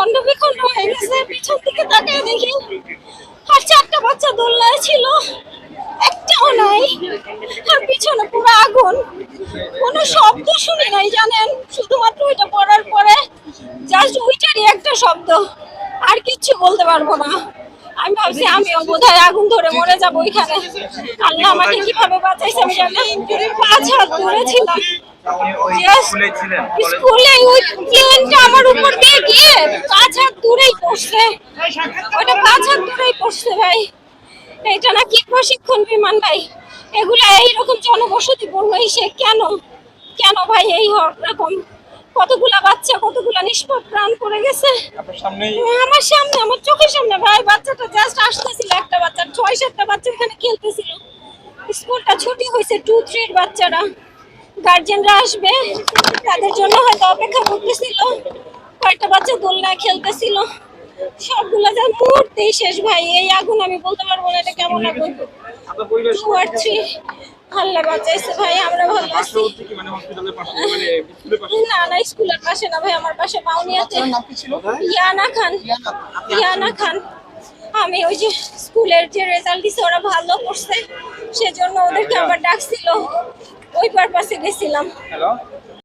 খন্ড বিখন্ড হয়ে গেছে, পিছন দিকে তাকিয়ে দেখি আর চারটা বাচ্চা দোল্লায় ছিল, একটাও নাই। আর পিছনে পুরো আগুন। কোনো শব্দ শুনি নাই, জানেন? শুধুমাত্র ওইটা পড়ার পরে জাস্ট ওইটারই একটা শব্দ। আর কিচ্ছু বলতে পারব না। আমি ভাবছি, আমিও বোধহয় আগুন ধরে মরে যাব ওইখানে। আল্লাহ আমাকে কীভাবে বাঁচাইছে আমি জানি পাঁচ হাত দূরে ছিলাম। স্কুলে আমার উপর দিয়ে পাঁচ দূরেই পড়ছে ওটা পাঁচ দূরেই পড়ছে ভাই। এটা প্রশিক্ষণ বিমান ভাই। এগুলা এইরকম জনবসতিপূর্ণ সে কেন? কেন ভাই এই রকম কতগুলা বাচ্চা প্রাণ পড়ে গেছে। আমার সামনে আমার চোখের সামনে ভাই বাচ্চাটা জাস্ট আসতেছিল একটা বাচ্চা ছয় সাতটা বাচ্চা এখানে খেলতেছিল। স্কুলটা ছুটি হয়েছে টু থ্রির বাচ্চারা। গার্জেনরা আসবে তাদের জন্য হয়তো অপেক্ষা করতেছিল। কয়েকটা বাচ্চা দোলনায় খেলতেছিল। সবগুলো যা মুহূর্তেই শেষ ভাই এই আগুন আমি বলতে পারব না এটা কেমন আগুন। টু আর থ্রি আল্লাহ বাঁচাইছে ভাই আমরা ভালো আছি। মানে মানে না না স্কুলের পাশে? না ভাই আমার পাশে বাউনিয়াতে ইয়ানা খান। ইয়ানা খান। আমি ওই যে স্কুলের যে রেজাল্ট দিছে ওরা ভালো করছে। সেজন্য ওদেরকে আবার ডাকছিল। ওই পারপাসে গেছিলাম।